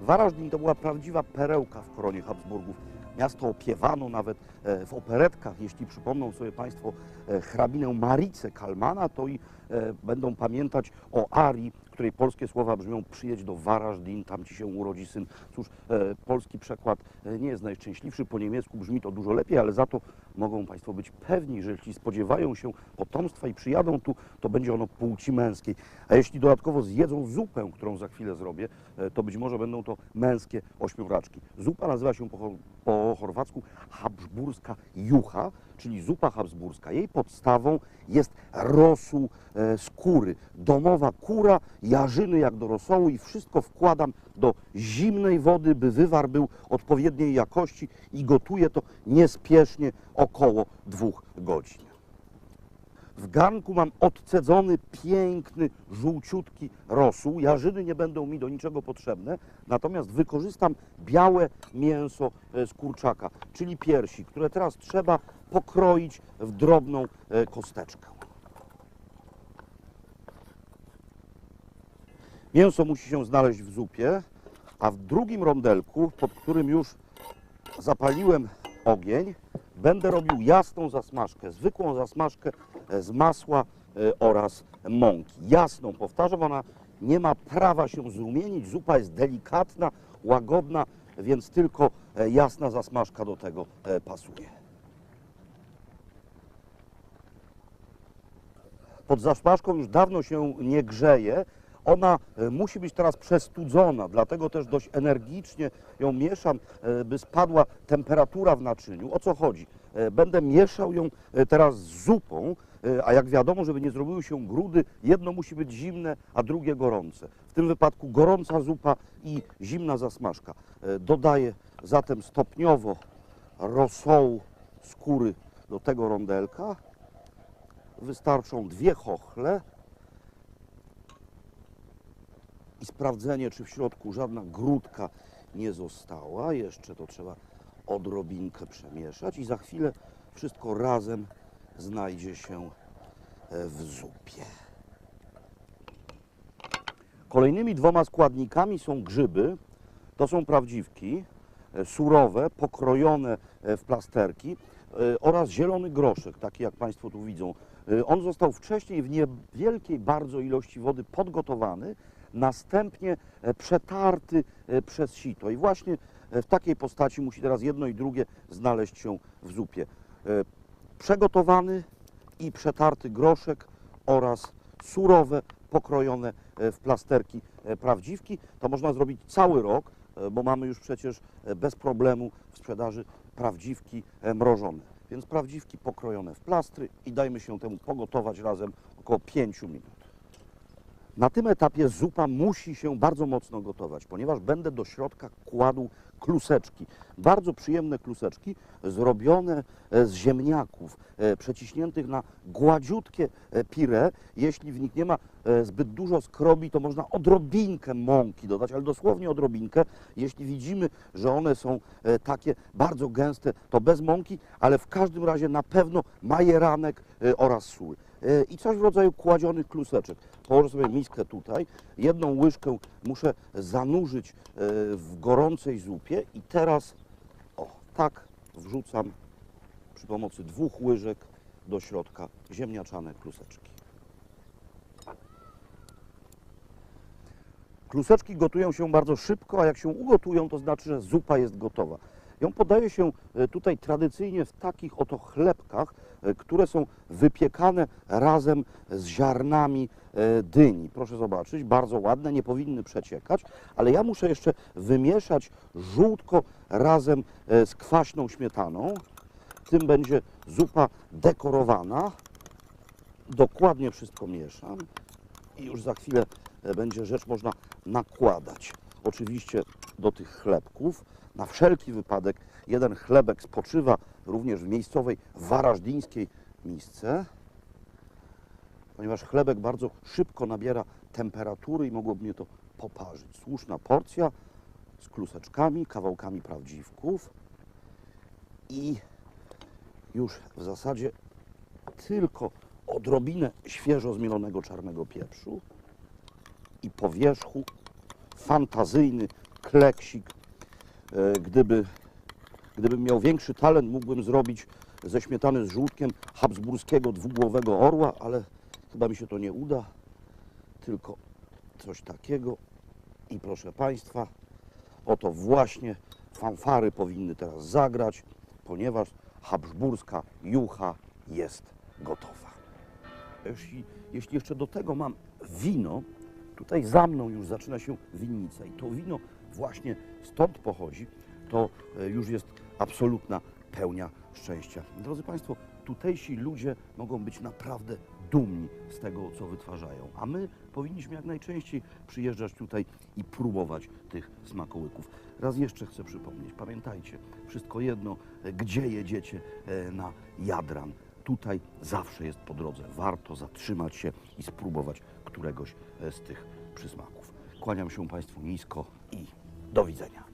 Warażdin to była prawdziwa perełka w koronie Habsburgów. Miasto opiewano nawet e, w operetkach. Jeśli przypomną sobie Państwo e, hrabinę Maricę Kalmana, to i e, będą pamiętać o Arii, której polskie słowa brzmią przyjedź do Warażdin, tam ci się urodzi syn. Cóż, polski przekład nie jest najszczęśliwszy, po niemiecku brzmi to dużo lepiej, ale za to mogą Państwo być pewni, że jeśli spodziewają się potomstwa i przyjadą tu, to będzie ono płci męskiej. A jeśli dodatkowo zjedzą zupę, którą za chwilę zrobię, e, to być może będą to męskie ośmioraczki. Zupa nazywa się po, po chorwacku habsburska jucha, czyli zupa habsburska. Jej podstawą jest rosół e, skóry. Domowa kura, jarzyny jak do rosołu i wszystko wkładam do zimnej wody, by wywar był odpowiedniej jakości i gotuję to niespiesznie około dwóch godzin. W garnku mam odcedzony, piękny, żółciutki rosół. Jarzyny nie będą mi do niczego potrzebne, natomiast wykorzystam białe mięso e, z kurczaka, czyli piersi, które teraz trzeba pokroić w drobną e, kosteczkę. Mięso musi się znaleźć w zupie, a w drugim rondelku, pod którym już zapaliłem ogień, będę robił jasną zasmażkę, zwykłą zasmażkę e, z masła e, oraz mąki. Jasną, powtarzam, ona nie ma prawa się zrumienić, zupa jest delikatna, łagodna, więc tylko e, jasna zasmażka do tego pasuje. pod zaszpaszką już dawno się nie grzeje. Ona e, musi być teraz przestudzona, dlatego też dość energicznie ją mieszam, e, by spadła temperatura w naczyniu. O co chodzi? E, Będę mieszał ją teraz z zupą, a jak wiadomo, żeby nie zrobiły się grudy, jedno musi być zimne, a drugie gorące. W tym wypadku gorąca zupa i zimna zasmażka. Dodaję zatem stopniowo rosołu skóry do tego rondelka wystarczą dwie chochle i sprawdzenie, czy w środku żadna grudka nie została. Jeszcze to trzeba odrobinkę przemieszać i za chwilę wszystko razem znajdzie się e, w zupie. Kolejnymi dwoma składnikami są grzyby. To są prawdziwki, e, surowe, pokrojone e, w plasterki oraz zielony groszek, taki jak Państwo tu widzą. On został wcześniej w niewielkiej bardzo ilości wody podgotowany, następnie e, przetarty e, przez sito. I właśnie e, w takiej postaci musi teraz jedno i drugie znaleźć się w zupie. Przegotowany i przetarty groszek oraz surowe, pokrojone w plasterki prawdziwki. To można zrobić cały rok, bo mamy już przecież bez problemu w sprzedaży prawdziwki mrożone. Więc prawdziwki pokrojone w plastry i dajmy się temu pogotować razem około 5 minut. Na tym etapie zupa musi się bardzo mocno gotować, ponieważ będę do środka kładł kluseczki. Bardzo przyjemne kluseczki zrobione e, z ziemniaków, e, przeciśniętych na gładziutkie e, pire. Jeśli w nich nie ma zbyt dużo skrobi, to można odrobinkę mąki dodać, ale dosłownie odrobinkę. Jeśli widzimy, że one są takie bardzo gęste, to bez mąki, ale w każdym razie na pewno majeranek oraz sól. E, I coś w rodzaju kładzionych kluseczek. Położę sobie miskę tutaj, jedną łyżkę muszę zanurzyć e, w gorącej zupie i teraz o, tak wrzucam przy pomocy dwóch łyżek do środka ziemniaczane kluseczki. Kluseczki gotują się bardzo szybko, a jak się ugotują, to znaczy, że zupa jest gotowa. Ją podaje się e, tutaj tradycyjnie w takich oto chlebkach, e, które są wypiekane razem z ziarnami e, dyni. Proszę zobaczyć, bardzo ładne, nie powinny przeciekać, ale ja muszę jeszcze wymieszać żółtko razem z kwaśną śmietaną. Tym będzie zupa dekorowana. Dokładnie wszystko mieszam i już za chwilę będzie rzecz można nakładać. Oczywiście do tych chlebków. Na wszelki wypadek jeden chlebek spoczywa również w miejscowej warażdińskiej misce, ponieważ chlebek bardzo szybko nabiera temperatury i mogłoby mnie to poparzyć. Słuszna porcja z kluseczkami, kawałkami prawdziwków i już w zasadzie tylko odrobinę świeżo zmielonego czarnego pieprzu i po wierzchu fantazyjny kleksik. E, Gdyby, gdybym miał większy talent, mógłbym zrobić ze śmietany z żółtkiem habsburskiego dwugłowego orła, ale chyba mi się to nie uda. Tylko coś takiego. I proszę Państwa, oto właśnie fanfary powinny teraz zagrać, ponieważ habsburska jucha jest gotowa. Jeśli, jeśli jeszcze do tego mam wino, tutaj za mną już zaczyna się winnica i to wino właśnie stąd pochodzi, to e, już jest absolutna pełnia szczęścia. Drodzy Państwo, tutejsi ludzie mogą być naprawdę dumni z tego, co wytwarzają, a my powinniśmy jak najczęściej przyjeżdżać tutaj i próbować tych smakołyków. Raz jeszcze chcę przypomnieć, pamiętajcie, wszystko jedno, e, gdzie jedziecie e, na Jadran, tutaj zawsze jest po drodze. Warto zatrzymać się i spróbować któregoś e, z tych przysmaków. Kłaniam się Państwu nisko i do widzenia.